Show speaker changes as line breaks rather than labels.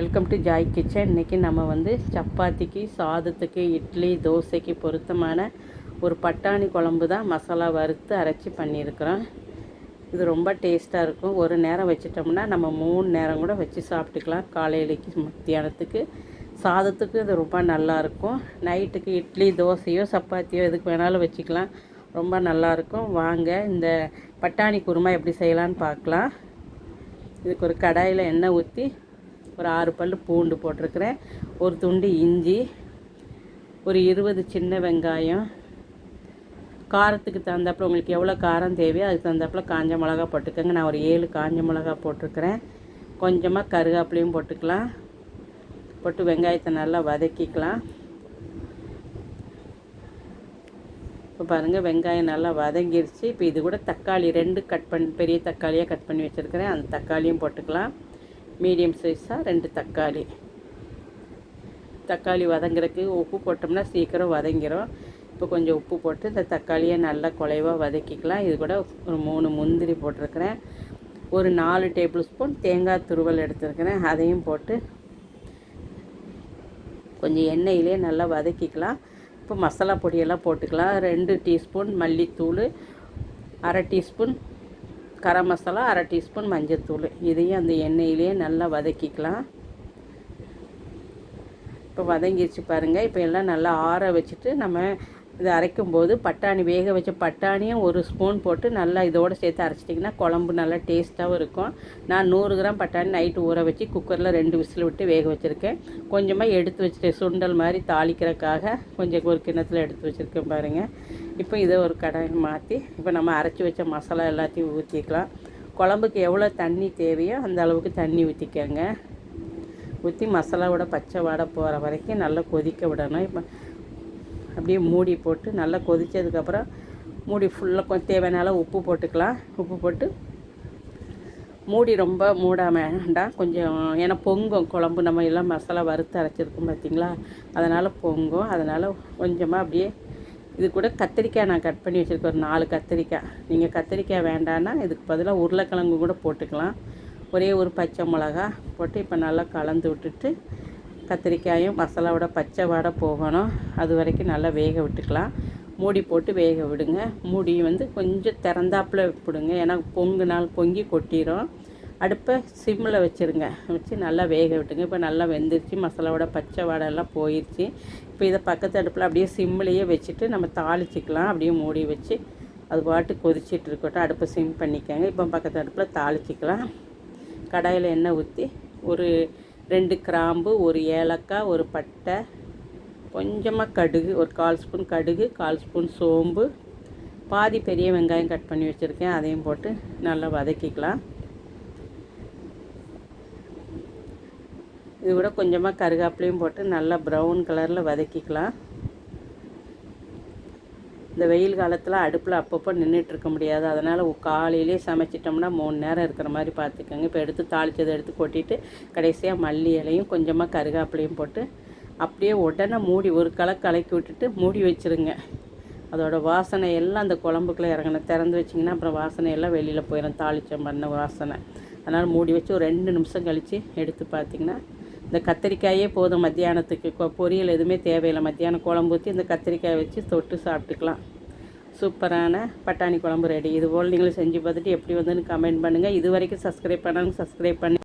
Welcome to Joy kitchen இன்றைக்கி நம்ம வந்து சப்பாத்திக்கு சாதத்துக்கு இட்லி தோசைக்கு பொருத்தமான ஒரு பட்டாணி குழம்பு தான் மசாலா வறுத்து அரைச்சி பண்ணியிருக்கிறோம். இது ரொம்ப டேஸ்ட்டாக இருக்கும். ஒரு நேரம் வச்சிட்டோம்னா நம்ம மூணு நேரம் கூட வச்சு சாப்பிட்டுக்கலாம். காலையிலைக்கு மத்தியானத்துக்கு. சாதத்துக்கு இது ரொம்ப நல்லாயிருக்கும் நைட்டுக்கு இட்லி தோசையோ சப்பாத்தியோ எதுக்கு வேணாலும் வச்சுக்கலாம். ரொம்ப நல்லாயிருக்கும் வாங்க இந்த பட்டாணி குருமா எப்படி செய்யலான்னு பார்க்கலாம். இதுக்கு ஒரு கடாயில் எண்ணெய் ஊற்றி ஒரு ஆறு பல் பூண்டு போட்டிருக்கிறேன். ஒரு துண்டு இஞ்சி ஒரு இருபது சின்ன வெங்காயம். காரத்துக்கு தகுந்தாப்பில் உங்களுக்கு எவ்வளோ காரம் தேவையோ அதுக்கு தகுந்தாப்பில் காஞ்ச மிளகா போட்டுக்கோங்க. நான் ஒரு ஏழு காஞ்ச மிளகா போட்டிருக்கிறேன். கொஞ்சமாக கருகாப்பிலையும் போட்டுக்கலாம். போட்டு வெங்காயத்தை நல்லா வதக்கிக்கலாம். இப்போ பாருங்கள் வெங்காயம் நல்லா வதங்கிருச்சு. இப்போ இது கூட தக்காளி ரெண்டு கட் பண்ணி பெரிய தக்காளியாக கட் பண்ணி வச்சுருக்கிறேன். அந்த தக்காளியும் போட்டுக்கலாம். மீடியம் சைஸாக ரெண்டு தக்காளி. தக்காளி வதங்குறதுக்கு உப்பு போட்டோம்னா சீக்கிரம் வதங்கிடும் இப்போ கொஞ்சம் உப்பு போட்டு இந்த தக்காளியை நல்லா குலைவாக வதக்கிக்கலாம். இது கூட ஒரு மூணு முந்திரி போட்டிருக்கிறேன். ஒரு நாலு டேபிள் ஸ்பூன் தேங்காய் துருவல் எடுத்துருக்கிறேன். அதையும் போட்டு கொஞ்சம் எண்ணெயிலே நல்லா வதக்கிக்கலாம். இப்போ மசாலா பொடியெல்லாம் போட்டுக்கலாம். ரெண்டு டீஸ்பூன் மல்லித்தூள் அரை டீஸ்பூன் கரம் மசாலா அரை டீஸ்பூன் மஞ்சத்தூள் இதையும் அந்த எண்ணெயிலேயே நல்லா வதக்கிக்கலாம். இப்போ வதங்கிடுச்சு பாருங்கள் இப்போ எல்லாம் நல்லா ஆற வச்சுட்டு நம்ம இதை அரைக்கும் போது பட்டாணி வேக வச்ச பட்டாணியும் ஒரு ஸ்பூன் போட்டு நல்லா இதோடு சேர்த்து அரைச்சிட்டிங்கன்னா குழம்பு நல்லா டேஸ்ட்டாகவும் இருக்கும். நான் நூறு கிராம் பட்டாணி நைட்டு ஊற வச்சு குக்கரில் ரெண்டு விசில் விட்டு வேக வச்சுருக்கேன். கொஞ்சமாக எடுத்து வச்சுட்டேன் சுண்டல் மாதிரி தாளிக்கிறதுக்காக கொஞ்சம் ஒரு கிணத்துல எடுத்து வச்சுருக்கேன் பாருங்கள் இப்போ இதை ஒரு கடாய் மாற்றி இப்போ நம்ம அரைச்சி வச்ச மசாலா எல்லாத்தையும் ஊற்றிக்கலாம். குழம்புக்கு எவ்வளோ தண்ணி தேவையோ அந்த அளவுக்கு தண்ணி ஊற்றிக்கோங்க. ஊற்றி மசாலாவோட பச்சை வாடை போகிற வரைக்கும் நல்லா கொதிக்க விடணும். இப்போ அப்படியே மூடி போட்டு நல்லா கொதித்ததுக்கப்புறம் மூடி ஃபுல்லாக கொஞ்சம் தேவையான உப்பு போட்டுக்கலாம். உப்பு போட்டு மூடி ரொம்ப மூடாம வேண்டாம். கொஞ்சம் ஏன்னா பொங்கும் குழம்பு. நம்ம எல்லாம் மசாலா வறுத்து அரைச்சிருக்கோம் பார்த்திங்களா? அதனால் பொங்கும். அதனால் கொஞ்சமாக அப்படியே இது கூட கத்திரிக்காய் நான் கட் பண்ணி வச்சுருக்கேன் ஒரு நாலு கத்திரிக்காய். நீங்கள் கத்திரிக்காய் வேண்டான்னா இதுக்கு பதிலாக உருளைக்கிழங்கு கூட போட்டுக்கலாம். ஒரே ஒரு பச்சை மிளகா போட்டு இப்போ நல்லா கலந்து விட்டுட்டு கத்திரிக்காயும் மசாலாவோட பச்சை வாடை போகணும். அது வரைக்கும் நல்லா வேக விட்டுக்கலாம். மூடி போட்டு வேக விடுங்க. மூடி வந்து கொஞ்சம் திறந்தாப்பில் விடுங்க ஏன்னா பொங்குனால் பொங்கி கொட்டிடும் அடுப்பை சிம்மில் வச்சுருங்க. வச்சு நல்லா வேக விட்டுங்க. இப்போ நல்லா வெந்துருச்சு. மசாலாவோட பச்சை வாடெல்லாம் போயிடுச்சு இப்போ இதை பக்கத்து அடுப்பில் அப்படியே சிம்மிலேயே வச்சுட்டு நம்ம தாளிச்சிக்கலாம். அப்படியே மூடி வச்சு அது பாட்டு கொதிச்சிட்டு இருக்கட்டும். அடுப்பை சிம் பண்ணிக்கோங்க. இப்போ பக்கத்து அடுப்பில் தாளிச்சிக்கலாம். கடாயில் எண்ணெய் ஊற்றி ஒரு ரெண்டு கிராம்பு ஒரு ஏலக்காய் ஒரு பட்டை கொஞ்சமாக கடுகு ஒரு கால் ஸ்பூன் கடுகு கால் ஸ்பூன் சோம்பு. பாதி பெரிய வெங்காயம் கட் பண்ணி வச்சுருக்கேன். அதையும் போட்டு நல்லா வதக்கிக்கலாம். இது கூட கொஞ்சமாக கருகாப்பிலையும் போட்டு நல்லா ப்ரௌன் கலரில் வதக்கிக்கலாம். இந்த வெயில் காலத்தில் அடுப்பில் அப்பப்போ நின்றுட்டு இருக்க முடியாது. அதனால் காலையிலே சமைச்சிட்டோம்னா மூணு நேரம் இருக்கிற மாதிரி பார்த்துக்கோங்க. இப்போ எடுத்து தாளித்ததை எடுத்து கொட்டிட்டு கடைசியாக மல்லி இலையும் கொஞ்சமாக கருகாப்பிலையும் போட்டு அப்படியே உடனே மூடி ஒரு களை கலக்கி விட்டுட்டு மூடி வச்சுருங்க. அதோட வாசனை எல்லாம் அந்த குழம்புக்குள்ளே இறங்கணும். திறந்து வச்சிங்கன்னா அப்புறம் வாசனை எல்லாம் வெளியில் போயிடும் தாளிச்சம் பண்ண வாசனை. அதனால் மூடி வச்சு ஒரு ரெண்டு நிமிஷம் கழித்து எடுத்து பார்த்திங்கன்னா இந்த கத்திரிக்காயே போதும் மத்தியானத்துக்கு. பொரியல் எதுவுமே தேவையில்லை. மத்தியானம் குழம்பு ஊற்றி இந்த கத்திரிக்காய் வச்சு தொட்டு சாப்பிட்டுக்கலாம். சூப்பரான பட்டாணி குழம்பு ரெடி. இதுபோல் நீங்களும் செஞ்சு பார்த்துட்டு எப்படி வந்துன்னு கமெண்ட் பண்ணுங்கள் இது வரைக்கும் சப்ஸ்கிரைப் பண்ணாலும் சப்ஸ்கிரைப் பண்ணி